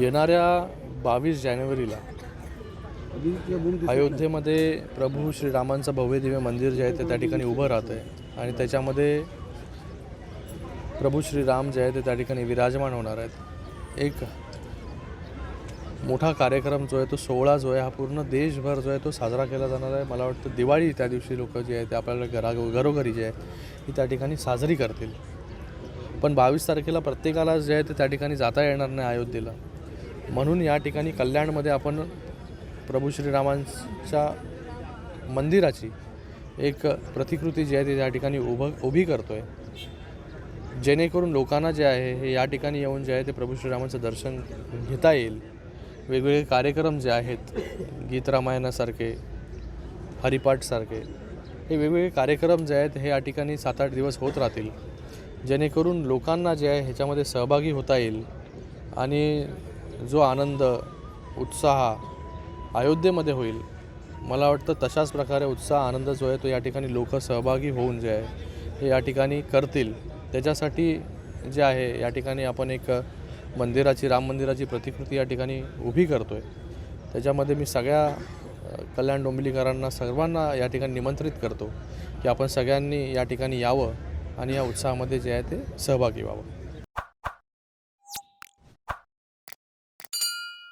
येणाऱ्या बावीस जानेवारीला अयोध्येमध्ये प्रभू श्रीरामांचं भव्य दिव्य मंदिर जे आहे ते त्या ठिकाणी उभं राहतं आहे. आणि त्याच्यामध्ये प्रभू श्रीराम जे आहे ते त्या ठिकाणी विराजमान होणार आहेत. एक मोठा कार्यक्रम जो आहे तो सोहळा जो आहे हा पूर्ण देशभर जो आहे तो साजरा केला जाणार आहे. मला वाटतं दिवाळी त्या दिवशी लोक जे आहे ते आपल्याला घरा घरोघरी जे आहे ती त्या ठिकाणी साजरी करतील. पण बावीस तारखेला प्रत्येकाला जे आहे ते त्या ठिकाणी जाता येणार नाही अयोध्येला. म्हणून या ठिकाणी कल्याणमध्ये आपण प्रभू श्रीरामांच्या मंदिराची एक प्रतिकृती जी आहे ती या ठिकाणी उभं उभी करतो आहे जेणेकरून लोकांना जे आहे हे या ठिकाणी येऊन जे आहे ते प्रभू श्रीरामांचं दर्शन घेता येईल. वेगवेगळे कार्यक्रम जे आहेत गीत रामायणासारखे हरिपाठसारखे हे वेगवेगळे कार्यक्रम जे आहेत हे या ठिकाणी सात आठ दिवस होत राहतील. जेणेकरून लोकांना जे आहे ह्याच्यामध्ये सहभागी होता येईल. आणि जो आनंद उत्साह अयोध्येमध्ये होईल. मला वाटतं तशाच प्रकारे उत्साह आनंद जो आहे तो या ठिकाणी लोक सहभागी होऊन जे आहे हे या ठिकाणी करतील. त्याच्यासाठी जे आहे या ठिकाणी आपण एक मंदिराची राम मंदिराची प्रतिकृती या ठिकाणी उभी करतो आहे त्याच्यामध्ये मी सगळ्या कल्याण डोंबिवलीकरांना सर्वांना या ठिकाणी निमंत्रित करतो की आपण सगळ्यांनी या ठिकाणी यावं आणि या उत्साहामध्ये जे आहे ते सहभागी व्हावं.